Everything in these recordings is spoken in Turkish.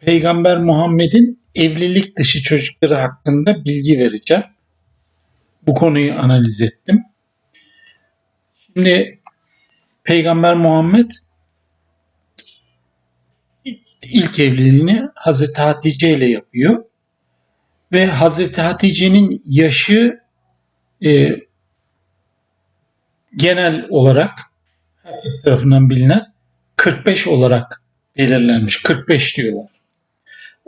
Peygamber Muhammed'in evlilik dışı çocukları hakkında bilgi vereceğim. Bu konuyu analiz ettim. Şimdi Peygamber Muhammed ilk evliliğini Hazreti Hatice ile yapıyor. Ve Hazreti Hatice'nin yaşı e, genel olarak herkes tarafından bilinen 45 olarak belirlenmiş. 45 diyorlar.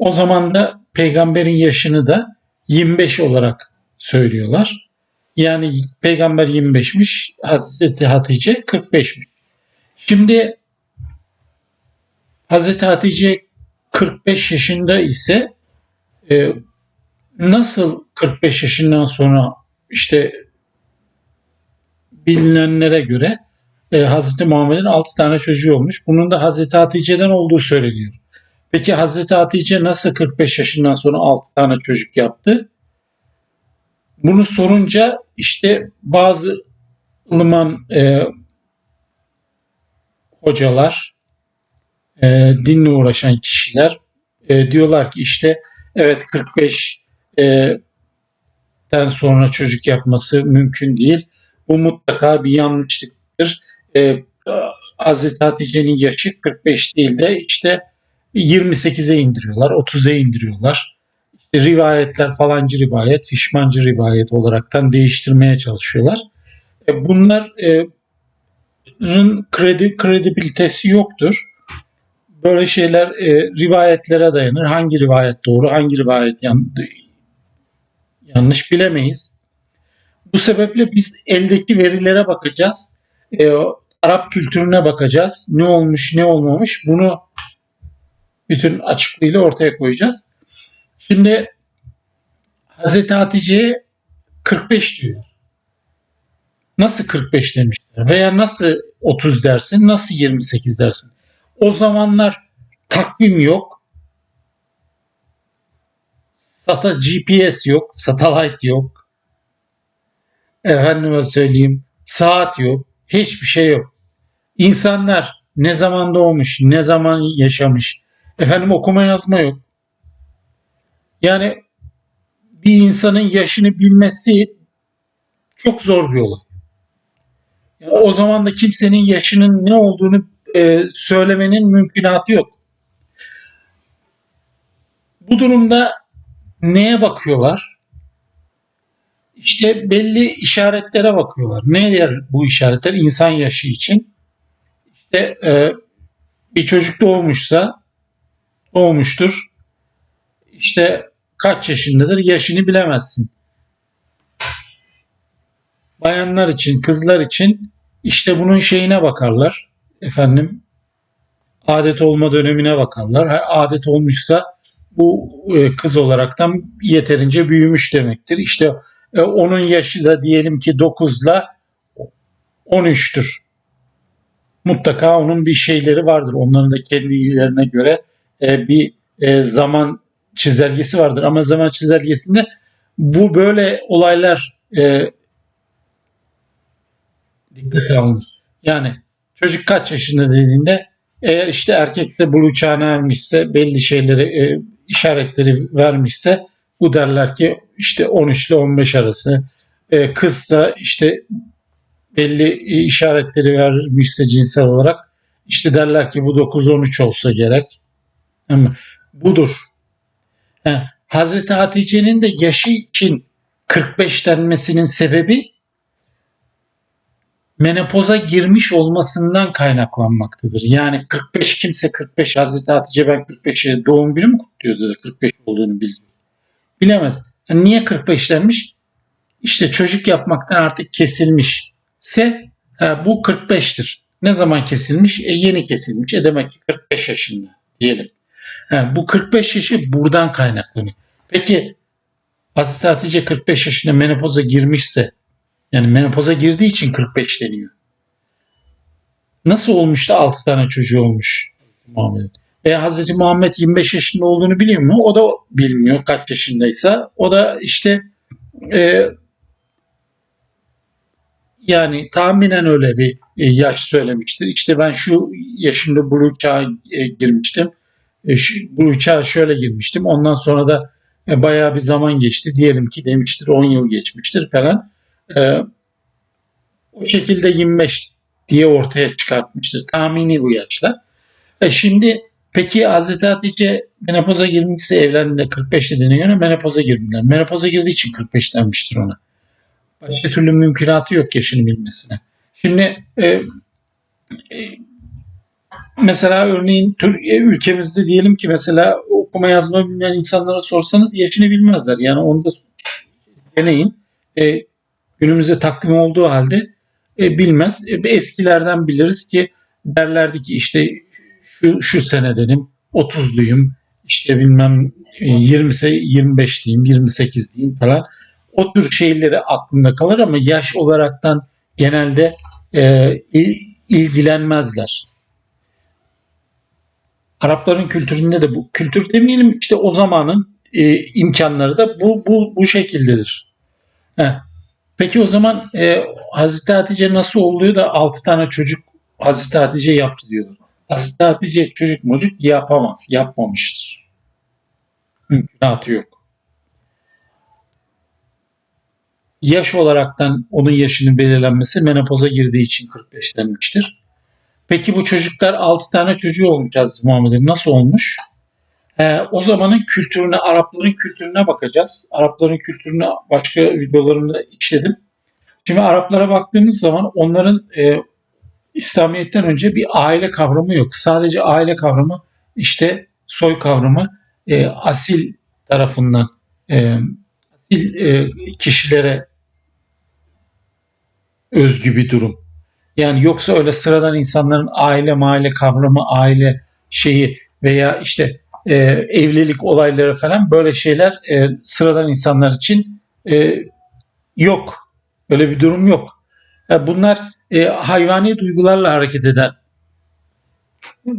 O zaman da peygamberin yaşını da 25 olarak söylüyorlar. Yani peygamber 25'miş, Hazreti Hatice 45'miş. Şimdi Hazreti Hatice 45 yaşında ise e, nasıl 45 yaşından sonra işte bilinenlere göre e, Hazreti Muhammed'in 6 tane çocuğu olmuş. Bunun da Hazreti Hatice'den olduğu söyleniyor. Peki Hazreti Hatice nasıl 45 yaşından sonra 6 tane çocuk yaptı? Bunu sorunca işte bazı ılıman e, hocalar, e, dinle uğraşan kişiler e, diyorlar ki işte evet 45 e, sonra çocuk yapması mümkün değil. Bu mutlaka bir yanlışlıktır. E, Hazreti Hatice'nin yaşı 45 değil de işte 28'e indiriyorlar, 30'a indiriyorlar. İşte rivayetler falancı rivayet, fişmancı rivayet olaraktan değiştirmeye çalışıyorlar. E, bunların kredi kredibilitesi yoktur. Böyle şeyler e, rivayetlere dayanır. Hangi rivayet doğru, hangi rivayet yan, yanlış bilemeyiz. Bu sebeple biz eldeki verilere bakacağız. E, Arap kültürüne bakacağız. Ne olmuş, ne olmamış bunu bütün açıklığıyla ortaya koyacağız. Şimdi Hazreti Hatice'ye 45 diyor. Nasıl 45 demişler? Veya nasıl 30 dersin, nasıl 28 dersin? O zamanlar takvim yok. Sata GPS yok, satellite yok. Efendime söyleyeyim, saat yok, hiçbir şey yok. İnsanlar ne zaman doğmuş, ne zaman yaşamış, efendim okuma yazma yok. Yani bir insanın yaşını bilmesi çok zor bir olay. Yani o zaman da kimsenin yaşının ne olduğunu e, söylemenin mümkünatı yok. Bu durumda neye bakıyorlar? İşte belli işaretlere bakıyorlar. Ne der bu işaretler insan yaşı için? İşte e, bir çocuk doğmuşsa doğmuştur. İşte kaç yaşındadır yaşını bilemezsin. Bayanlar için, kızlar için işte bunun şeyine bakarlar. Efendim adet olma dönemine bakarlar. Adet olmuşsa bu e, kız olaraktan yeterince büyümüş demektir. İşte e, onun yaşı da diyelim ki 9 ile 13'tür. Mutlaka onun bir şeyleri vardır. Onların da kendilerine göre e, bir e, zaman çizelgesi vardır. Ama zaman çizelgesinde bu böyle olaylar e, dikkate alınır. Yani çocuk kaç yaşında dediğinde eğer işte erkekse buluğ çağına ermişse belli şeyleri e, işaretleri vermişse bu derler ki işte 13 ile 15 arası. E, kızsa işte belli işaretleri vermişse cinsel olarak işte derler ki bu 9-13 olsa gerek. Budur. Ha, Hazreti Hatice'nin de yaşı için 45 denmesinin sebebi menopoza girmiş olmasından kaynaklanmaktadır. Yani 45 kimse 45 Hazreti Hatice ben 45'e doğum günü mü kutluyordu da 45 olduğunu bildi. Bilemez. Yani niye 45 denmiş? İşte çocuk yapmaktan artık kesilmişse ha, bu 45'tir. Ne zaman kesilmiş? E, yeni kesilmiş. E demek ki 45 yaşında diyelim. Ha, bu 45 yaşı buradan kaynaklanıyor. Peki Hazreti Hatice 45 yaşında menopoza girmişse yani menopoza girdiği için 45 deniyor. Nasıl olmuş da 6 tane çocuğu olmuş Muhammed'in? E Hazreti Muhammed 25 yaşında olduğunu biliyor mu? O da bilmiyor kaç yaşındaysa. O da işte e, yani tahminen öyle bir e, yaş söylemiştir. İşte ben şu yaşımda buluğ çağa e, girmiştim. E, şu, bu uçağa şöyle girmiştim. Ondan sonra da e, bayağı bir zaman geçti. Diyelim ki demiştir 10 yıl geçmiştir falan. E, o şekilde 25 diye ortaya çıkartmıştır. Tahmini bu yaşlar. E şimdi peki Hazreti Hatice menopoza girmişse evlendiğinde 45 dediğine göre menopoza girdiler. Menopoza girdiği için 45 denmiştir ona. Başka türlü mümkünatı yok yaşını bilmesine. Şimdi e, e, mesela örneğin tür, e, ülkemizde diyelim ki mesela okuma yazma bilmeyen insanlara sorsanız yaşını bilmezler. Yani onu da deneyin. E, günümüzde takvim olduğu halde e, bilmez. E, eskilerden biliriz ki derlerdi ki işte şu, şu senedenim 30'luyum işte bilmem e, 20 25 diyeyim 28 diyeyim falan. O tür şeyleri aklında kalır ama yaş olaraktan genelde e, il- ilgilenmezler. Arapların kültüründe de bu kültür demeyelim işte o zamanın e, imkanları da bu bu bu şekildedir. Heh. Peki o zaman e, Hazreti Hatice nasıl oluyor da 6 tane çocuk Hazreti Hatice yaptı diyorlar. Hazreti Hatice çocuk mocuk yapamaz, yapmamıştır. Mümkünatı yok. Yaş olaraktan onun yaşının belirlenmesi menopoza girdiği için 45 denmiştir. Peki bu çocuklar 6 tane çocuğu olmuş Hazreti Muhammed'in. Nasıl olmuş? Ee, o zamanın kültürüne, Arapların kültürüne bakacağız. Arapların kültürünü başka videolarımda işledim. Şimdi Araplara baktığımız zaman onların e, İslamiyet'ten önce bir aile kavramı yok. Sadece aile kavramı işte soy kavramı e, asil tarafından e, asil e, kişilere özgü bir durum. Yani yoksa öyle sıradan insanların aile maile kavramı, aile şeyi veya işte e, evlilik olayları falan böyle şeyler e, sıradan insanlar için e, yok. Öyle bir durum yok. Yani bunlar e, hayvani duygularla hareket eden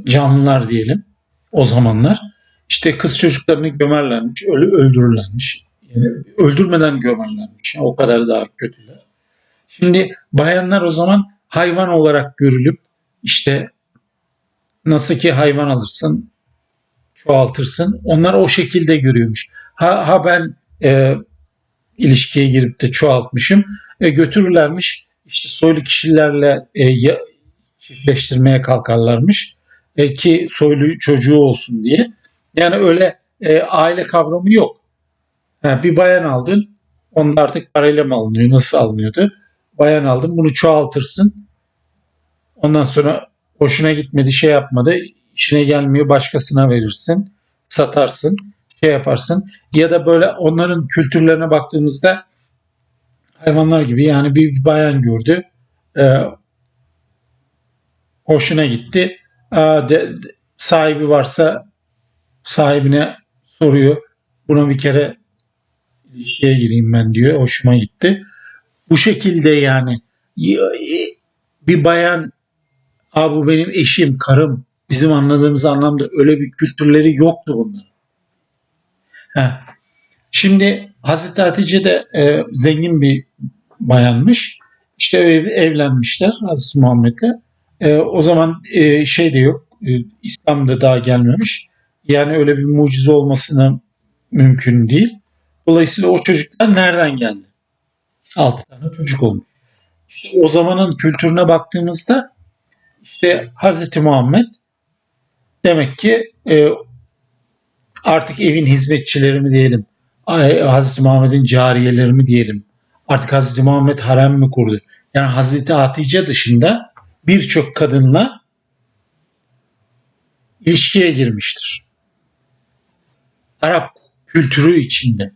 canlılar diyelim o zamanlar. İşte kız çocuklarını gömerlermiş, ölü öldürürlermiş. Yani öldürmeden gömerlermiş. Yani o kadar daha kötüler. Şimdi bayanlar o zaman hayvan olarak görülüp işte nasıl ki hayvan alırsın, çoğaltırsın. Onlar o şekilde görüyormuş. Ha, ha ben e, ilişkiye girip de çoğaltmışım. E, götürürlermiş. İşte soylu kişilerle e, ya, çiftleştirmeye kalkarlarmış. E, ki soylu çocuğu olsun diye. Yani öyle e, aile kavramı yok. Ha, bir bayan aldın. Onda artık parayla mı alınıyor? Nasıl alınıyordu? Bayan aldın. Bunu çoğaltırsın. Ondan sonra hoşuna gitmedi, şey yapmadı. işine gelmiyor. Başkasına verirsin. Satarsın. Şey yaparsın. Ya da böyle onların kültürlerine baktığımızda hayvanlar gibi yani bir bayan gördü. E, hoşuna gitti. Aa, de, de- sahibi varsa sahibine soruyor. Buna bir kere ilişkiye gireyim ben diyor. Hoşuma gitti. Bu şekilde yani bir bayan Aa, bu benim eşim, karım. Bizim anladığımız anlamda öyle bir kültürleri yoktu bunların. Heh. Şimdi Hazreti Hatice de e, zengin bir bayanmış. İşte ev, evlenmişler Hazreti Muhammed'le. E, o zaman e, şey de yok. E, İslam da daha gelmemiş. Yani öyle bir mucize olmasına mümkün değil. Dolayısıyla o çocuklar nereden geldi? Altı tane çocuk olmuş. İşte o zamanın kültürüne baktığımızda işte Hazreti Muhammed demek ki e, artık evin hizmetçileri mi diyelim, ay- Hazreti Muhammed'in cariyeleri mi diyelim, artık Hazreti Muhammed harem mi kurdu? Yani Hazreti Hatice dışında birçok kadınla ilişkiye girmiştir. Arap kültürü içinde.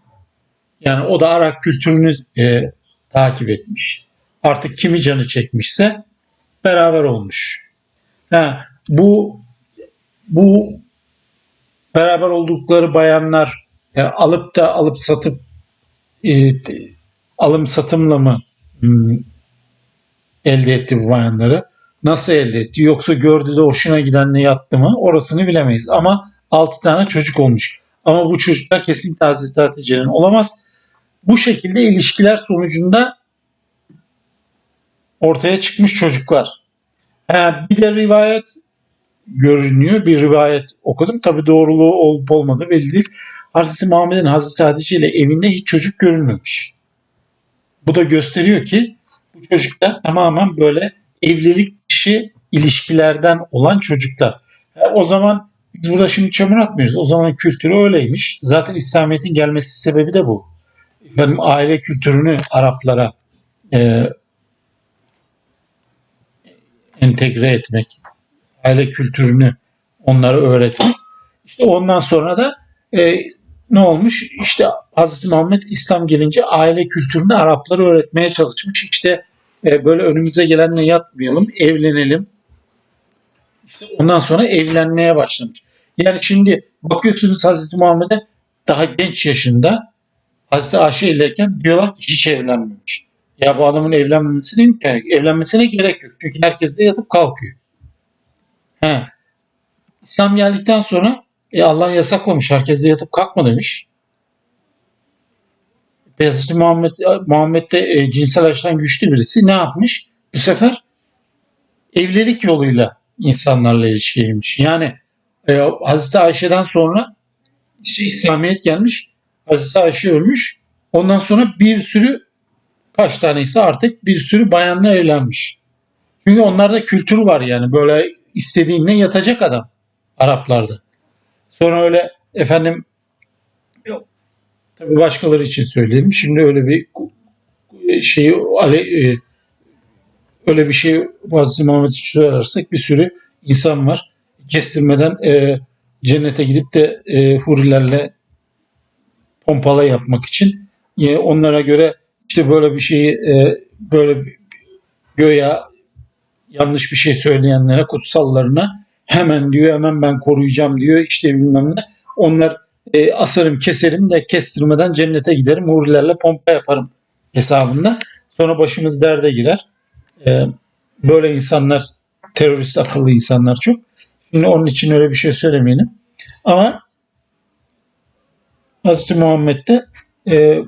Yani o da Arap kültürünü e, takip etmiş. Artık kimi canı çekmişse beraber olmuş. Ha, bu bu beraber oldukları bayanlar e, alıp da alıp satıp e, alım satımla mı hmm, elde etti bu bayanları? Nasıl elde etti? Yoksa gördü de hoşuna gidenle yattı mı? Orasını bilemeyiz. Ama 6 tane çocuk olmuş. Ama bu çocuklar kesinlikle Hazreti Hatice'nin olamaz. Bu şekilde ilişkiler sonucunda ortaya çıkmış çocuklar. Ha, bir de rivayet görünüyor. Bir rivayet okudum. Tabi doğruluğu olup olmadığı belli değil. Hazreti Muhammed'in Hazreti Hatice ile evinde hiç çocuk görülmemiş. Bu da gösteriyor ki bu çocuklar tamamen böyle evlilik dışı ilişkilerden olan çocuklar. E, o zaman biz burada şimdi çamur atmıyoruz. O zaman kültürü öyleymiş. Zaten İslamiyet'in gelmesi sebebi de bu. Efendim aile kültürünü Araplara e, entegre etmek, aile kültürünü onlara öğretmek. İşte ondan sonra da e, ne olmuş? İşte Hazreti Muhammed İslam gelince aile kültürünü Araplara öğretmeye çalışmış. İşte e, böyle önümüze gelenle yatmayalım, evlenelim. İşte ondan sonra evlenmeye başlamış. Yani şimdi bakıyorsunuz Hazreti Muhammed'e daha genç yaşında Hazreti Ayşe ileyken diyorlar ki hiç evlenmemiş. Ya bu adamın evlenmemesine, evlenmesine gerek yok. Çünkü herkes de yatıp kalkıyor. He. İslam geldikten sonra e, Allah yasaklamış. Herkes de yatıp kalkma demiş. Hazreti Muhammed, Muhammed de e, cinsel açıdan güçlü birisi. Ne yapmış? Bu sefer evlilik yoluyla insanlarla ilişkiymiş. Yani e, Hazreti Ayşe'den sonra işte İslamiyet gelmiş. Hazreti Ayşe ölmüş. Ondan sonra bir sürü kaç tanesi artık bir sürü bayanla evlenmiş. Çünkü onlarda kültür var yani böyle istediğinle yatacak adam Araplarda. Sonra öyle efendim tabii başkaları için söyleyelim. Şimdi öyle bir şey Ali e, öyle bir şey Hazreti Muhammed için söylersek bir sürü insan var. Kestirmeden e, cennete gidip de e, hurilerle pompala yapmak için. E, onlara göre işte böyle bir şeyi e, böyle göya yanlış bir şey söyleyenlere, kutsallarına hemen diyor hemen ben koruyacağım diyor işte bilmem ne. Onlar e, asarım keserim de kestirmeden cennete giderim hurilerle pompa yaparım hesabında. Sonra başımız derde girer. E, böyle insanlar terörist akıllı insanlar çok. Şimdi onun için öyle bir şey söylemeyelim. Ama Hazreti Muhammed'de e,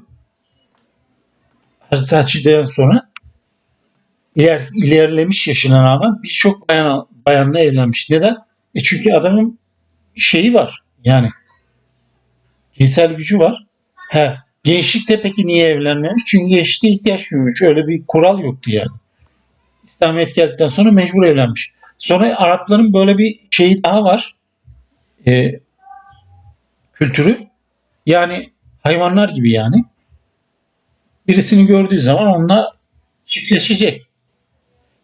Hatice'den sonra iler, ilerlemiş yaşına rağmen birçok bayan, bayanla evlenmiş. Neden? E çünkü adamın şeyi var. Yani cinsel gücü var. He, gençlikte peki niye evlenmemiş? Çünkü gençlikte ihtiyaç duymuş. Öyle bir kural yoktu yani. İslamiyet geldikten sonra mecbur evlenmiş. Sonra Arapların böyle bir şeyi daha var. E, kültürü. Yani hayvanlar gibi yani. Birisini gördüğü zaman onunla çiftleşecek.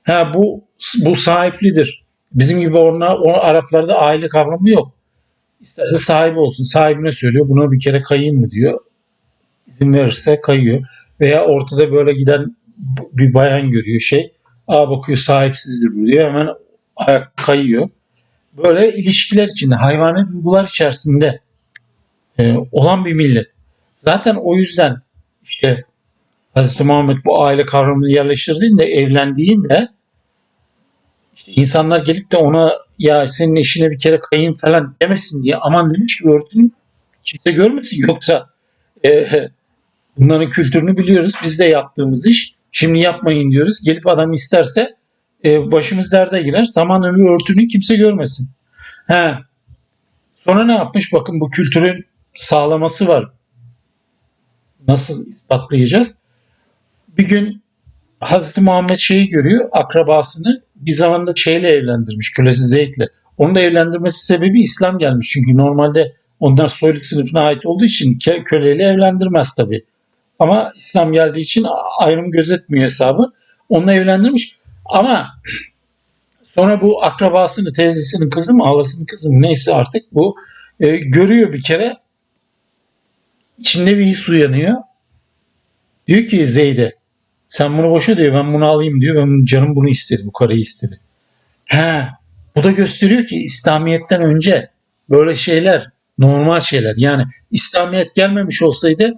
Ha bu bu sahiplidir. Bizim gibi ona, o Araplarda aile kavramı yok. İsterse sahibi olsun. Sahibine söylüyor. Buna bir kere kayayım mı diyor. İzin verirse kayıyor. Veya ortada böyle giden bir bayan görüyor şey. Aa bakıyor sahipsizdir bu diyor. Hemen ayak kayıyor. Böyle ilişkiler içinde, hayvani duygular içerisinde e, olan bir millet. Zaten o yüzden işte Hazreti Muhammed bu aile kavramını yerleştirdiğinde, evlendiğinde işte insanlar gelip de ona ya senin eşine bir kere kayın falan demesin diye aman demiş ki kimse görmesin yoksa e, bunların kültürünü biliyoruz. Biz de yaptığımız iş. Şimdi yapmayın diyoruz. Gelip adam isterse e, başımız derde girer. Zaman ömrü örtünü kimse görmesin. He. Sonra ne yapmış? Bakın bu kültürün sağlaması var. Nasıl ispatlayacağız? Bir gün Hazreti Muhammed şeyi görüyor, akrabasını bir zamanda şeyle evlendirmiş, kölesi Zeyd'le. Onu da evlendirmesi sebebi İslam gelmiş. Çünkü normalde onlar soyluk sınıfına ait olduğu için köleyle evlendirmez tabi. Ama İslam geldiği için ayrım gözetmiyor hesabı. Onunla evlendirmiş. Ama sonra bu akrabasını, teyzesinin kızı mı, halasının kızı mı neyse artık bu e, görüyor bir kere. İçinde bir his uyanıyor. Diyor ki Zeyd'e sen bunu boşa diyor ben bunu alayım diyor. Ben canım bunu istedi bu karıyı istedi. He, bu da gösteriyor ki İslamiyet'ten önce böyle şeyler normal şeyler. Yani İslamiyet gelmemiş olsaydı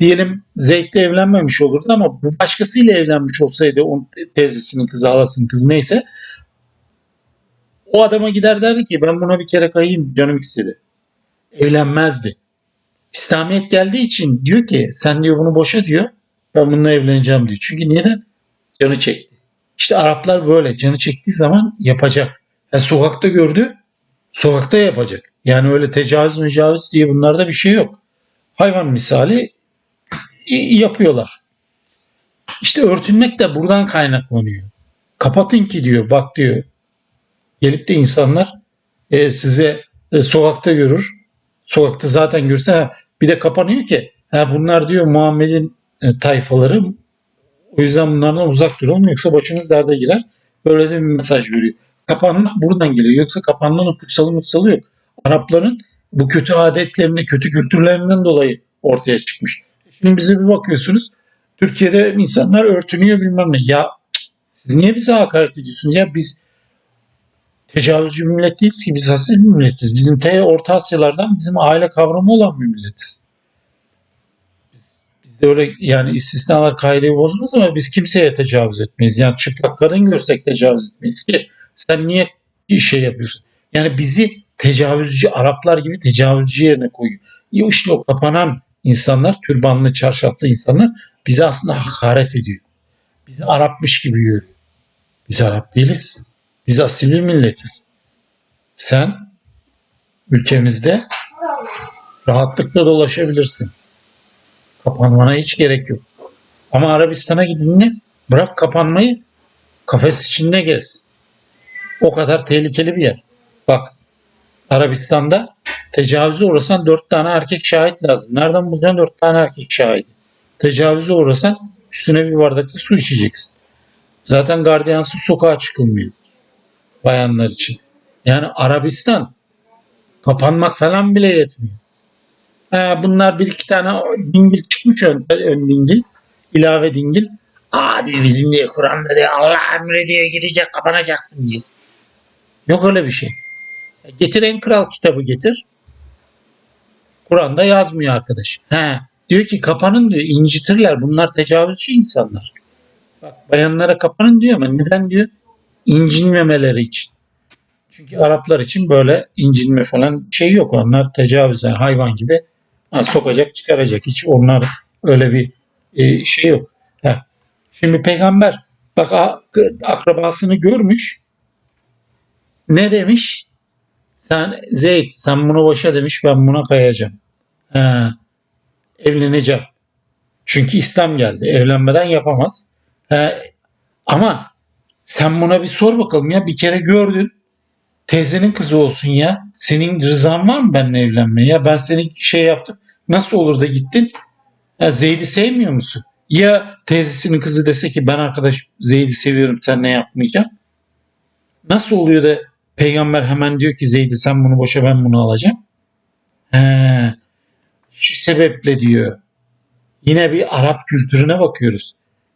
diyelim Zeyd'le evlenmemiş olurdu ama bu başkasıyla evlenmiş olsaydı onun teyzesinin kızı, halasının kızı neyse o adama gider derdi ki ben buna bir kere kayayım canım istedi. Evlenmezdi. İslamiyet geldiği için diyor ki sen diyor bunu boşa diyor. Ben bununla evleneceğim diyor. Çünkü neden? Canı çekti. İşte Araplar böyle canı çektiği zaman yapacak. Yani sokakta gördü Sokakta yapacak. Yani öyle tecavüz mecavüz diye bunlarda bir şey yok. Hayvan misali yapıyorlar. İşte örtünmek de buradan kaynaklanıyor. Kapatın ki diyor bak diyor. Gelip de insanlar e, size e, sokakta görür. Sokakta zaten görse ha, bir de kapanıyor ki ha, bunlar diyor Muhammed'in tayfaları o yüzden bunlardan uzak duralım yoksa başınız derde girer. Böyle de bir mesaj veriyor. Kapanma buradan geliyor. Yoksa kapanmanın kutsalı mutsalı yok. Arapların bu kötü adetlerine, kötü kültürlerinden dolayı ortaya çıkmış. Şimdi bize bir bakıyorsunuz. Türkiye'de insanlar örtünüyor bilmem ne. Ya siz niye bize hakaret ediyorsunuz? Ya biz tecavüzcü millet değiliz ki. Biz asil bir milletiz. Bizim te Orta Asyalardan bizim aile kavramı olan bir milletiz. Biz, öyle yani istisnalar kaideyi bozmaz ama biz kimseye tecavüz etmeyiz. Yani çıplak kadın görsek tecavüz etmeyiz ki. Sen niye şey yapıyorsun? Yani bizi tecavüzcü Araplar gibi tecavüzcü yerine koyuyor. Ya işte o kapanan insanlar, türbanlı, çarşaflı insanlar bize aslında hakaret ediyor. Bizi Arapmış gibi görüyor. Biz Arap değiliz. Biz asil milletiz. Sen ülkemizde rahatlıkla dolaşabilirsin. Kapanmana hiç gerek yok. Ama Arabistan'a gidince bırak kapanmayı kafes içinde gez. O kadar tehlikeli bir yer. Bak Arabistan'da tecavüze uğrasan dört tane erkek şahit lazım. Nereden bulacaksın dört tane erkek şahit? Tecavüze uğrasan üstüne bir bardakta su içeceksin. Zaten gardiyansız sokağa çıkılmıyor. Bayanlar için. Yani Arabistan kapanmak falan bile yetmiyor. Bunlar bir iki tane dingil çıkmış ön, ön dingil. ilave dingil. Aa diyor bizim diye Kur'an'da diyor Allah emrediyor girecek kapanacaksın diyor. Yok öyle bir şey. Getir en kral kitabı getir. Kur'an'da yazmıyor arkadaş. He, diyor ki kapanın diyor incitirler bunlar tecavüzcü insanlar. Bak bayanlara kapanın diyor ama neden diyor? İncinmemeleri için. Çünkü Araplar için böyle incinme falan şey yok. Onlar tecavüz yani hayvan gibi ha, sokacak çıkaracak. Hiç onlar öyle bir e, şey yok. Ha. Şimdi peygamber bak akrabasını görmüş. Ne demiş? Sen Zeyd sen bunu boşa demiş ben buna kayacağım. He, evleneceğim. Çünkü İslam geldi. Evlenmeden yapamaz. He, ama sen buna bir sor bakalım ya. Bir kere gördün. Teyzenin kızı olsun ya. Senin rızan var mı benimle evlenmeye? Ya ben seni şey yaptım. Nasıl olur da gittin? Ya Zeyd'i sevmiyor musun? Ya teyzesinin kızı dese ki ben arkadaş Zeyd'i seviyorum sen ne yapmayacağım? Nasıl oluyor da peygamber hemen diyor ki Zeyd'i sen bunu boşa ben bunu alacağım? He, şu sebeple diyor. Yine bir Arap kültürüne bakıyoruz.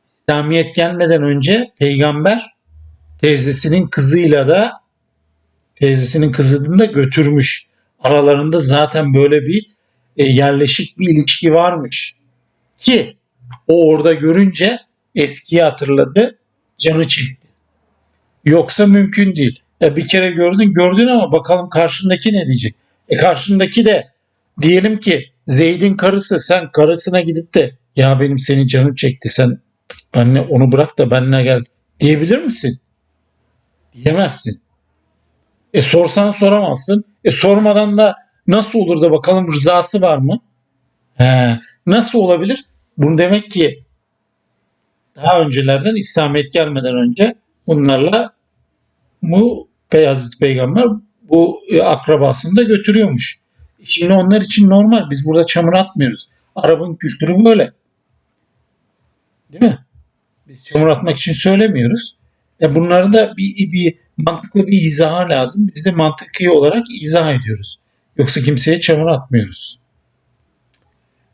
İslamiyet gelmeden önce peygamber teyzesinin kızıyla da teyzesinin kızını da götürmüş. Aralarında zaten böyle bir e, yerleşik bir ilişki varmış. Ki o orada görünce eskiyi hatırladı, canı çekti. Yoksa mümkün değil. E, bir kere gördün, gördün ama bakalım karşındaki ne diyecek? E karşındaki de diyelim ki Zeyd'in karısı sen karısına gidip de ya benim senin canım çekti sen benle onu bırak da benimle gel diyebilir misin? Diyemezsin. E sorsan soramazsın. E sormadan da nasıl olur da bakalım rızası var mı? He, nasıl olabilir? Bunu demek ki daha öncelerden İslamiyet gelmeden önce bunlarla bu Beyazıt peygamber bu e, akrabasını da götürüyormuş. Şimdi onlar için normal. Biz burada çamur atmıyoruz. Arap'ın kültürü böyle. Değil mi? Biz çamur atmak için söylemiyoruz. E bunları da bir, bir mantıklı bir izah lazım. Biz de mantıklı olarak izah ediyoruz. Yoksa kimseye çamur atmıyoruz.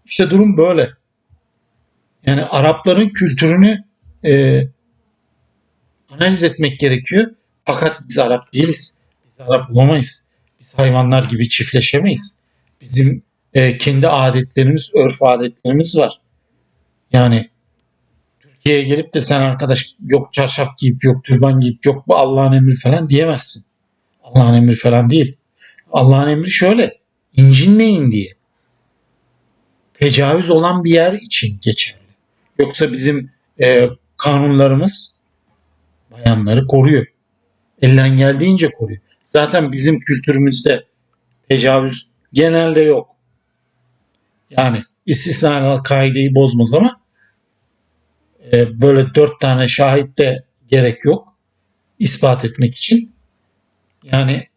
İşte durum böyle. Yani Arapların kültürünü e, analiz etmek gerekiyor. Fakat biz Arap değiliz. Biz Arap olamayız. Biz hayvanlar gibi çiftleşemeyiz. Bizim e, kendi adetlerimiz, örf adetlerimiz var. Yani Türkiye'ye gelip de sen arkadaş yok çarşaf giyip yok türban giyip yok bu Allah'ın emri falan diyemezsin. Allah'ın emri falan değil. Allah'ın emri şöyle incinmeyin diye. Tecavüz olan bir yer için geçerli. Yoksa bizim e, kanunlarımız bayanları koruyor. Elden geldiğince koruyor. Zaten bizim kültürümüzde tecavüz genelde yok. Yani istisnalar kaideyi bozmaz ama e, böyle dört tane şahit de gerek yok ispat etmek için. Yani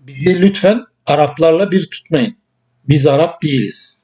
bizi lütfen Araplarla bir tutmayın. Biz Arap değiliz.